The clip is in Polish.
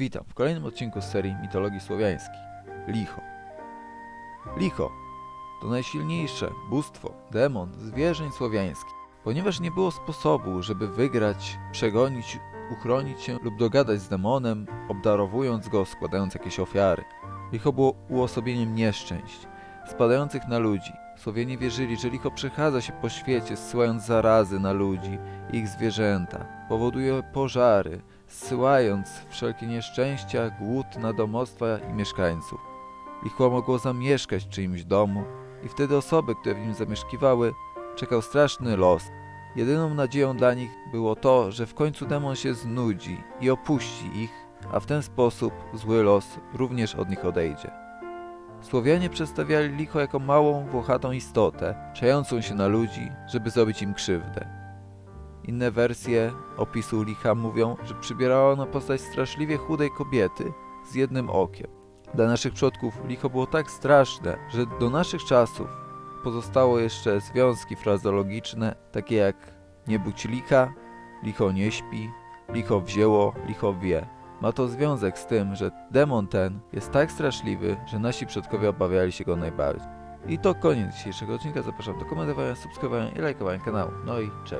Witam w kolejnym odcinku z serii mitologii słowiańskiej. Licho. Licho to najsilniejsze bóstwo, demon zwierzeń słowiańskich. Ponieważ nie było sposobu, żeby wygrać, przegonić, uchronić się lub dogadać z demonem, obdarowując go, składając jakieś ofiary. Licho było uosobieniem nieszczęść, spadających na ludzi. Słowianie wierzyli, że licho przechadza się po świecie, zsyłając zarazy na ludzi i ich zwierzęta. Powoduje pożary, zsyłając wszelkie nieszczęścia, głód na domostwa i mieszkańców. Licho mogło zamieszkać w czyimś domu i wtedy osoby, które w nim zamieszkiwały, czekał straszny los. Jedyną nadzieją dla nich było to, że w końcu demon się znudzi i opuści ich, a w ten sposób zły los również od nich odejdzie. Słowianie przedstawiali licho jako małą, włochatą istotę, czającą się na ludzi, żeby zrobić im krzywdę. Inne wersje opisu licha mówią, że przybierała ona postać straszliwie chudej kobiety z jednym okiem. Dla naszych przodków licho było tak straszne, że do naszych czasów pozostało jeszcze związki frazologiczne, takie jak nie budź licha, licho nie śpi, licho wzięło, licho wie. Ma to związek z tym, że demon ten jest tak straszliwy, że nasi przodkowie obawiali się go najbardziej. I to koniec dzisiejszego odcinka. Zapraszam do komentowania, subskrybowania i lajkowania kanału. No i cześć.